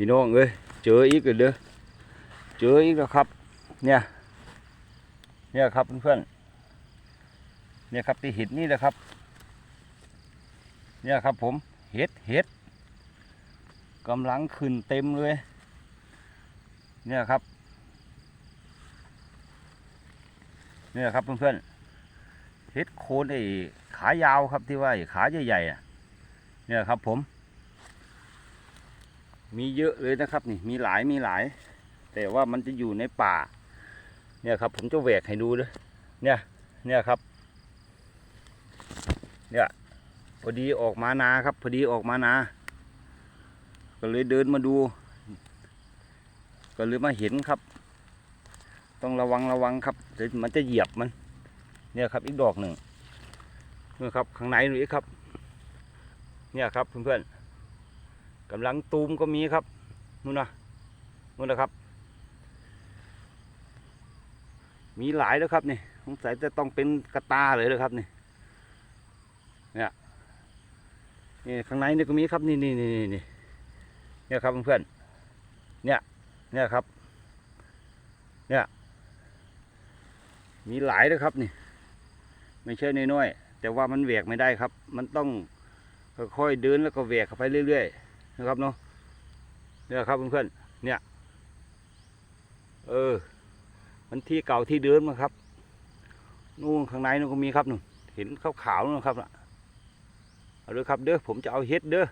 พี่น้องเอ้ยเจออีกแล้วเด้อเจออีกแล้วครับ เนี่ยเนี่ยครับเพื่อนๆเนี่ยครับที่เห็ดนี่แหละครับ เนี่ยครับผมเห็ดเห็ดกำลังขึ้นเต็มเลย เนี่ยครับ เนี่ยครับเพื่อนๆเห็ดโคนไอ้ขายาวครับที่ว่าไอ้ขาใหญ่ๆอะเนี่ยครับผม มีเยอะเลยนะครับนี่มีหลายมีหลาย แต่ว่ามันจะอยู่ในป่า เนี่ยครับ ผมจะแหวกให้ดูเลยเนี่ยเนี่ยครับ เนี่ยพอดีออกมานาครับ พอดีออกมานา ก็เลยเดินมาดู ก็เลยมาเห็นครับ ต้องระวังระวังครับเดี๋ยวมันจะเหยียบมัน เนี่ยครับอีกดอกหนึ่งเนี่ยครับข้างในนี่ครับ เนี่ยครับเพื่อนๆ กำลังตูมก็มีครับนู่นนะนู่นนะครับ มีหลายแล้วครับนี่สงสัยจะต้องเป็นกระตาเลยเลยครับนี่เนี่ยนี่ข้างในนี่ก็มีครับนี่นี่นี่นี่เนี่ยครับเพื่อนเนี่ยเนี่ยครับ เนี่ย มีหลายเลยครับนี่ไม่ใช่น้อยๆแต่ว่ามันแหวกไม่ได้ครับ มันต้องค่อยๆเดินแล้วก็แหวกเข้าไปเรื่อย ๆ นะครับเนาะเนี่ยครับเพื่อนๆเนี่ย เออ มันที่เก่าที่เดิมนะครับนู่นข้างในนู่นก็มีครับนู่นเห็นขาวๆนู่นครับนะเอาเลยครับเด้อผมจะเอาเฮ็ดเด้อ